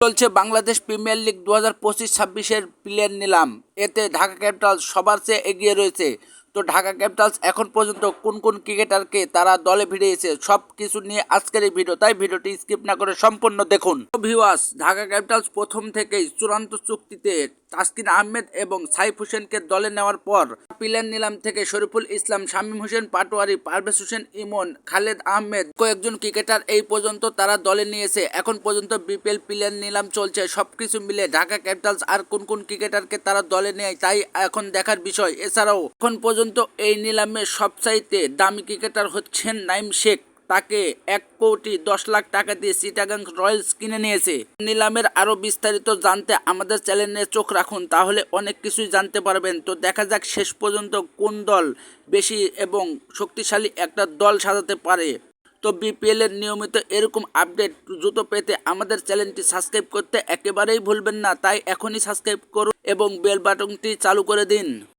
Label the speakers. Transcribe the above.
Speaker 1: চলছে Bangladesh premier league দু হাজার পঁচিশ ছাব্বিশের প্লেয়ার নিলাম। এতে ঢাকা ক্যাপিটালস সবার চেয়ে এগিয়ে রয়েছে। তো ঢাকা ক্যাপিটালস এখন পর্যন্ত কোন কোন ক্রিকেটারকে তারা দলে ভিড়িয়েছে সব কিছু নিয়ে আজকের এই ভিডিও। তাই ভিডিওটি স্কিপ না করে সম্পূর্ণ দেখুন। ভিওয়াস ঢাকা ক্যাপিটালস প্রথম থেকেই চূড়ান্ত চুক্তিতে তাসকিন আহমেদ এবং সাইফ হোসেনকে দলে নেওয়ার পর প্লেয়ার নিলাম থেকে শরীফুল ইসলাম, শামীম হোসেন, পাটোয়ারি, পারভেজ হোসেন, ইমন, খালেদ আহমেদ কয়েকজন ক্রিকেটার এই পর্যন্ত তারা দলে নিয়েছে। এখন পর্যন্ত বিপিএল প্লেয়ার নিলাম চলছে। সবকিছু মিলে ঢাকা ক্যাপিটালস আর কোন কোন ক্রিকেটারকে তারা দলে নেয় তাই এখন দেখার বিষয়। এছাড়াও এখন পর্যন্ত এই নিলামে সবচাইতে দামি ক্রিকেটার হচ্ছেন নাইম শেখ। তাকে এক কোটি দশ লাখ টাকা দিয়ে সিটাগাং রয়্যালস কিনে নিয়েছে। নিলামের আরও বিস্তারিত জানতে আমাদের চ্যানেলে চোখ রাখুন, তাহলে অনেক কিছুই জানতে পারবেন। তো দেখা যাক শেষ পর্যন্ত কোন দল বেশি এবং শক্তিশালী একটা দল সাজাতে পারে। তো বিপিএল এর নিয়মিত এরকম আপডেট দ্রুত পেতে আমাদের চ্যানেলটি সাবস্ক্রাইব করতে একেবারেই ভুলবেন না, তাই এখনই সাবস্ক্রাইব করুন এবং বেল বাটনটি চালু করে দিন।